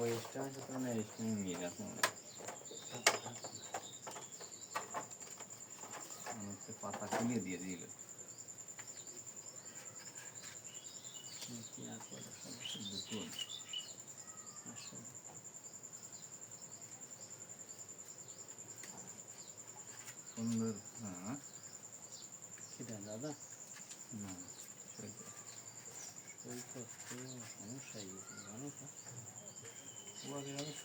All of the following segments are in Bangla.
ওই স্টার আছে তো না স্টার মিল আছে মনে হয়। মনে হচ্ছে পাতা খুলে দিয়ে দিল কি আর করে সব দুপুর আসলে সুন্দর হ্যাঁ সেটা দাদা না সৈকত। সৈকত তো সমস্যা গেছে জানো তো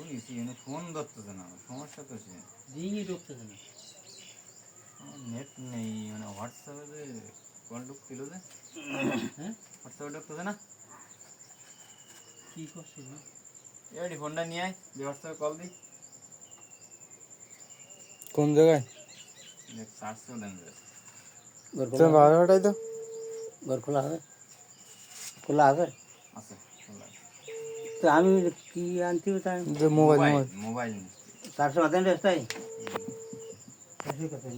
ওকে আমি শুনেছি কিন্তু ফোন ধরতেছে না সমস্যা তো সে রিংই ঢুকতেছে না নেট নেই মানে হোয়াটসঅ্যাপে যে কল ঢুকছিল যে হ্যাঁ হোয়াটসঅ্যাপে ঢুকতেছে না কি করছিস না এবারে ফোনটা নিয়ে আয় যে হোয়াটসঅ্যাপে কল দিই কোন জায়গায় দেখ চারশো দেন তুমি ভাড়া ভাড়াই তো ঘর খোলা হবে খোলা হবে আছে খোলা আছে। তো আমি কি আনতে তাই যে মোবাইল মোবাইল মোবাইল। চারশো মাথায় রাস্তায়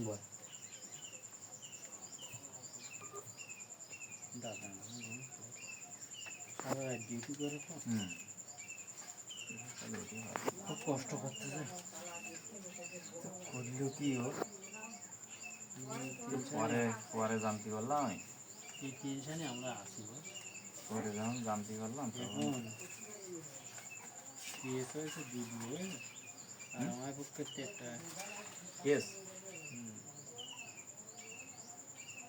বল দাদা সারা ডিউটি করে তো হুম। তাহলে ওটাই ভালো। খুব কষ্ট করতেছে করলেও কি ও পরে পরে জানতে পারলাম। আমি এই টেনশনে আমরা বল। পরে যখন জানতে পারলাম তখন কেস হয়েছে বুঝলি আর আমার পক্ষে তো একটা কেস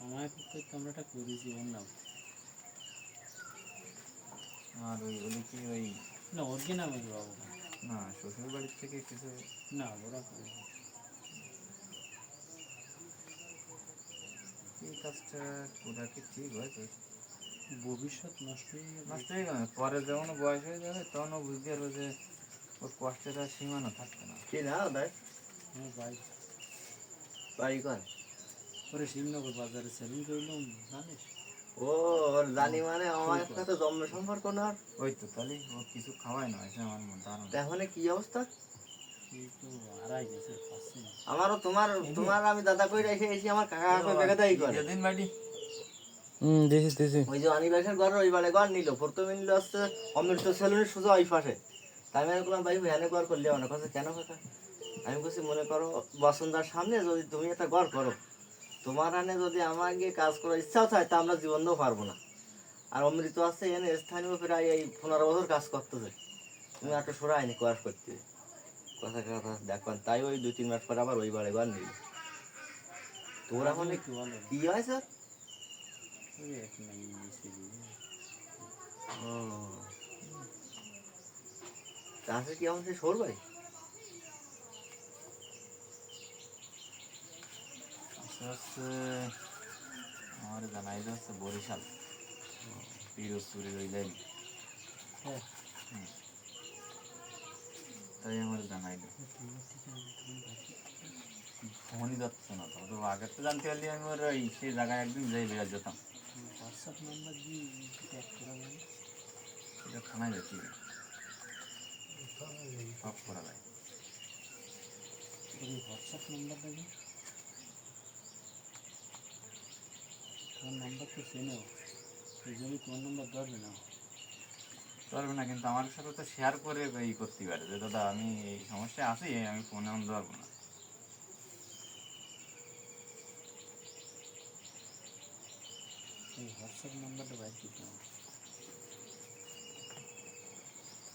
আমার পক্ষে তো আমরা একটা করেছি ওর নাম আর ওই ওই কি ওই না ওর কি নামে বাবু না শ্বশুর বাড়ির থেকে কিছু না ওরা করেনি। এই কাজটা ওরা কি ঠিক হয়েছে? ভবিষ্যৎ নষ্ট হয়ে গেল নষ্ট হয়ে গেল পরে যখন ও বয়স হয়ে যাবে তখন ও বুঝতে পারবে যে ওর কষ্টের আর সীমানা থাকবে না। কি না? ভাই ভাই বাড়ি কর পরে শিবনগর বাজারে সেলুন করলাম জানিস? ও ওর জানি মানে আমার সাথে জন্ম সম্পর্ক না? ওই তো তাহলে ও কিছু খাওয়ায় না এসে আমার মন ধারণা তা এখন কি অবস্থা? আমারও তোমার তোমার আমি দাদা কই রেখে এসে আমার কাকা কাকা বেগাদাই করে। যেদিন বাড়ি। দিছি দিছি ওই যে অনিবাসের ঘর, ওই বাড়ি ঘর নিল। প্রথমে নিল হচ্ছে অমৃত সেলুনের সোজা ওই পাশে। তাই আমি বললাম, ভাই ভ্যানে ঘর করলে অনেক কথা, কেন কথা? আমি বলছি, মনে করো, বসন্তার সামনে যদি তুমি একটা ঘর করো, তোমার আনে যদি আমাকে কাজ করার ইচ্ছাও থাকে, তা আমরা জীবনও পারব না। আর অমৃত আছে, এনে স্থানীয় প্রায় এই পনেরো বছর কাজ করতেছে। তুমি একটা সরা আইনি কাজ করতে। কথা কথা দেখবেন তাই ওই দুই, তিন মাস পরে আবার ওই বাড়ি ঘর নিল। তোর এখন কি হয়, স্যার? ও। চাষে কি সে সর ভাই? আমার জানাই হচ্ছে বরিশাল। পিরোজপুরের ওই লাইন হ্যাঁ। তাই আমার জানাই ফোনই যাচ্ছে না তো আগের তো জানতে পারলি আমি ওর ওই সেই জায়গায় একদিন যাই বেড়া যেতাম। হোয়াটসঅ্যাপ নাম্বার দিয়ে ট্যাগ করা যায় যায়। তুমি হোয়াটসঅ্যাপ নাম্বারটা দিন তোমার নাম্বার তো চেনো এই জন্য তোমার নাম্বার ধরবে না পারবে না কিন্তু আমার সাথে তো শেয়ার করে ই করতে পারে যে দাদা আমি এই সমস্যায় আছি আমি ফোনে অন ধরবো না এই হোয়াটসঅ্যাপ নাম্বারটা বাইর করতে হবে।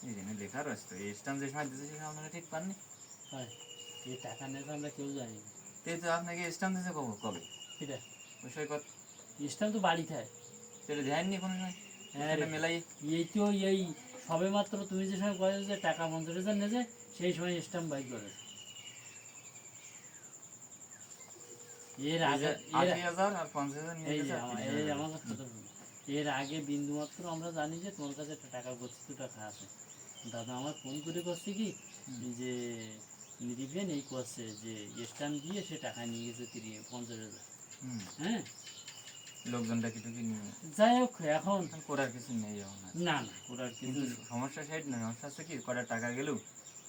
এই জন্য লেখা রয়েছে তো এই স্ট্যাম্প যে সময় আপনারা ঠিক পাননি? হয় এই টাকা নিয়ে তো আমরা কেউ জানি না। তাই তো আপনাকে স্ট্যাম্প দিতে কবে কবে? তো বাড়ি থাকে ধ্যাননি কোনো সময়? হ্যাঁ মেলাই এই তো এই সবে মাত্র তুমি যে সময় কয়েছো যে টাকা হাজার নেছে সেই সময় স্টাম্প বাইক করে এর আগে এর আর পঞ্চাশ হাজার নিয়ে আমার কথা। এর আগে বিন্দুমাত্র আমরা জানি যে তোমার কাছে একটা টাকা গচ্ছিত টাকা আছে। দাদা আমার ফোন করে করছে কি? যে নিরিবেন এই করছে যে স্ট্যাম্প দিয়ে সে টাকা নিয়ে গেছে তিরিশ পঞ্চাশ হাজার। হুম, হ্যাঁ? লোকজনটা কিছু কি নিয়ে যাই হোক এখন করার কিছু নেই। না না কিন্তু কিন্তু সমস্যা সেট নয় সমস্যা হচ্ছে কি কটা টাকা গেলেও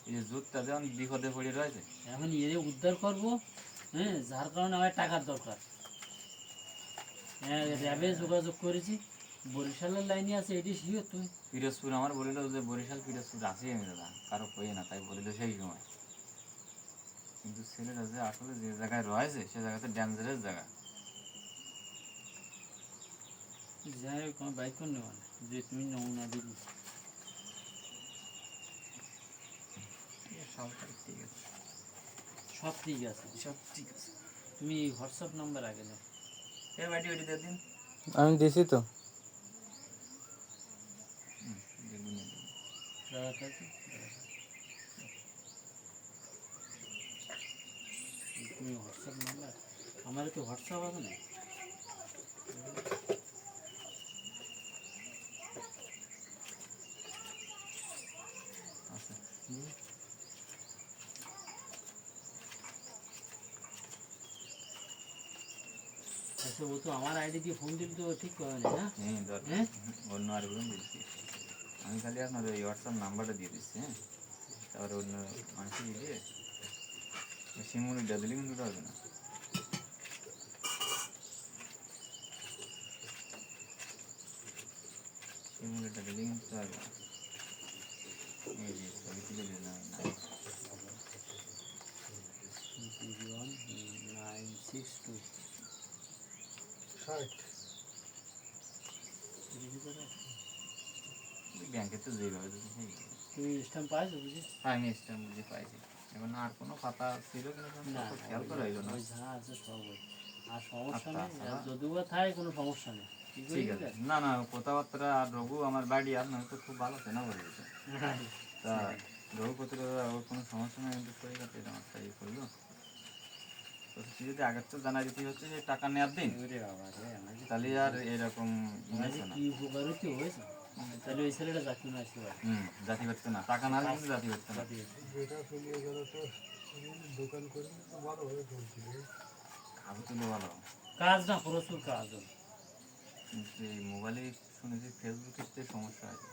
এই যে জুতটা যেমন বিপদে পড়ে রয়েছে। এখন এর উদ্ধার করব হ্যাঁ যার কারণে আমার টাকার দরকার। র্যাবে যোগাযোগ করেছি। বরিশালের লাইনে আছে এটি শিও তুই পিরোজপুর আমার বলিল যে বরিশাল পিরোজপুর আছি আমি দাদা। কারও কই না তাই বলিল সেই সময়। কিন্তু ছেলেটা যে আসলে যে জায়গায় রয়েছে সে জায়গাতে ডেঞ্জারাস জায়গা। যাই হোক আমার বাইক করে নেওয়া? যে তুমি নমুনা দিবি সব ঠিক আছে। সব ঠিক আছে। সব ঠিক আছে। তুমি হোয়াটসঅ্যাপ নাম্বার আগে নাও। আমি দিছি তো। তুমি হোয়াটসঅ্যাপ নাম্বার? আমার তো হোয়াটসঅ্যাপ আছে না তো আমার আইডি দিয়ে ফোন দিলে তো ঠিক করে না না হ্যাঁ দরকার হ্যাঁ? অন্য আর বলুন দিচ্ছি আমি খালি আপনার ওই হোয়াটসঅ্যাপ নাম্বারটা দিয়ে দিচ্ছি হ্যাঁ তারপরে অন্য মানুষকে দিয়ে সিমুলিটা দিলে কিন্তু ওটা হবে না সিমুলিটা দিলে কিন্তু হবে না এই যে ছবি তুলে দিলাম না ব্যাংকে তো যেভাবে তুমি স্ট্যাম্প পাইছো বুঝি? হ্যাঁ আমি স্ট্যাম্প বুঝে পাইছি। এখন আর কোনো খাতা ছিল কিনা না খেয়াল করা হইল না। যা আছে সব আর সমস্যা আচ্ছা, নেই আচ্ছা। যদিও থাকে কোনো সমস্যা নেই। ঠিক ঠিক আছে। না না কথাবার্তা আর রঘু আমার বাড়ি আর নয় তো খুব ভালো চেনা বলে দিতে তা রঘু করতে কোনো সমস্যা নেই কিন্তু শরীর আমার ইয়ে করল তো যদি আগের তো জানা দিতে হচ্ছে যে টাকা নেওয়ার দিন যে- তাহলে আর এরকম যে তাহলে ওই ছেলেটা চাকরি না হুম জাতি না। টাকা না জাতি না। তুলে ভালো কাজ না প্রচুর কাজ। কিন্তু মোবাইলে শুনেছি ফেসবুকের তো সমস্যা আছে।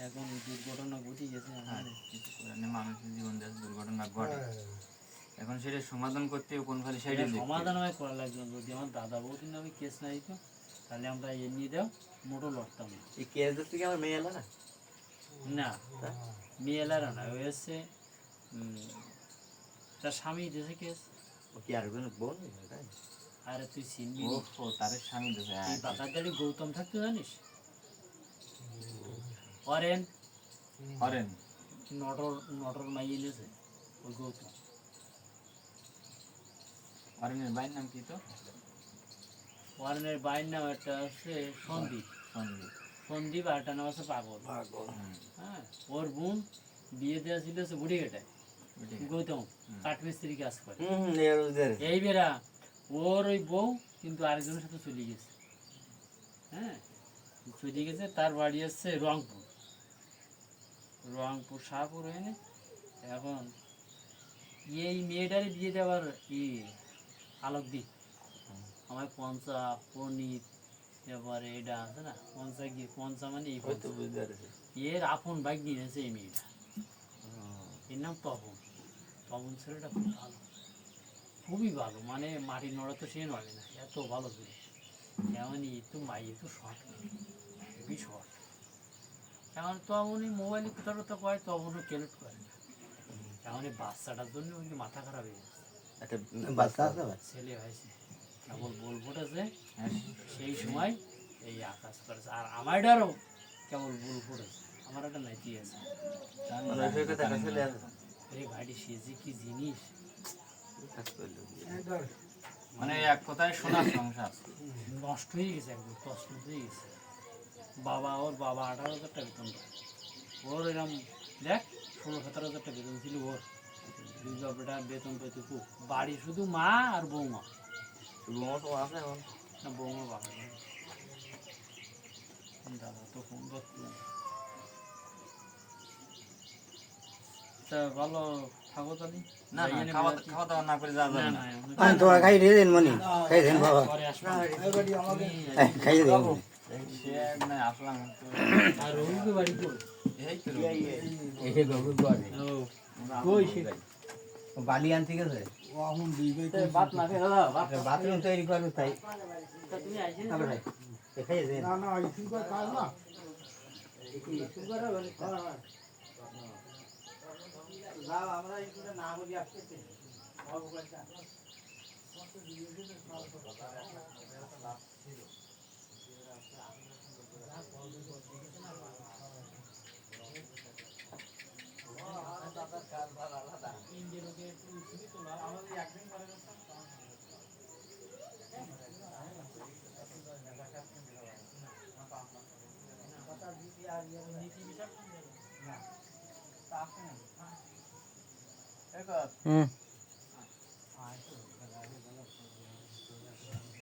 এখন দুর্ঘটনা ঘটে গেছে হ্যাঁ কিছু মানুষের জীবন দেশ দুর্ঘটনা ঘটে। এখন সেটা সমাধান করতে কোন খালি সাইডে সমাধান হয় করা লাগবে যদি আমার দাদা বৌদির নামে কেস না দিত তাহলে আমরা এ নিয়ে দেও মোটো লড়তাম না। এই কেস দেখতে কি আমার মেয়ে এলো না? না মেয়েলারা না ওই হচ্ছে তার স্বামী দিয়েছে কেস ও কি আর কোনো বোন তাই? আরে তুই চিনবি ও। তার স্বামী দেশে এই বাগারদারি গৌতম থাকতো জানিস? অরেন। করেন নটর নটর মাইয়ে নিয়েছে ওই গৌতম। বাইর নাম কি তো বাইর নাম একটা হচ্ছে সন্দীপ। সন্দীপ। সন্দীপ আর একটা নাম আছে পাগল। হ্যাঁ ওর বোন বিয়ে দেওয়া ছিল হচ্ছে গৌতম কাঠমিস্ত্রি কাজ করে। এই বেরা ওর ওই বউ কিন্তু আরেকজনের সাথে চলে গেছে। হ্যাঁ চলে গেছে তার বাড়ি হচ্ছে রংপুর। রংপুর শাহপুর হয়ে এখন এই মেয়েটারই বিয়ে দেওয়ার ই আলোক দিক আমার পঞ্চা পনির এবারে এটা আছে না পঞ্চা গিয়ে পঞ্চা মানে এই এর আপন বাইক নিয়েছে এই মেয়েটা। এর নাম তপন। তপন ছেলেটা খুব ভালো। খুবই ভালো। মানে মাটির নড়া তো সে নড়ে না এত ভালো ছিল এমনই একটু মাই একটু শর্ট। খুবই শর্ট। এখন তখনই মোবাইলে কোথাও কোথাও কয় তখনও কেলেট করে না। এখন এই বাচ্চাটার জন্য ওই মাথা খারাপ হয়ে গেছে। একটা বাচ্চা আছে। ছেলে হয়েছে। কেবল বলবোটা যে হ্যাঁ, সেই সময় এই আকাশ করেছে আর আমারটারও কেবল বল পড়েছে আমার একটা আছে। মানে ভাইটি সে যে কি জিনিস? কাজ মানে এক কথায় সোনার সংসার। নষ্ট হয়ে গেছে একদম কষ্ট হয়ে গেছে। বাবা ওর বাবা আঠারো হাজার টাকা বেতন। ওর এরকম দেখ ষোলো সতেরো হাজার টাকা বেতন ছিল ওর। দুই বাবাটা বেতন পেতে খুব বাড়ি শুধু মা আর বৌমা। বৌমা তো আছে এখন। না বৌমা বাবা দাদা তো ফোন করতে তা ভালো থাকো তাহলে। না না খাওয়া খাওয়া দাওয়া না করে যাওয়া না যাবে না না আমি তোমার খাই দিয়ে দিন মনি খাই দিন বাবা। পরে আসব। খাই দিন আসলাম। আর রবিকে বাড়ি কই? এই তো গরু করে ও কই সে? বালি আনতে গেছে? বাথরুম তৈরি করবে তাই। আমরা हाँ। हम्म।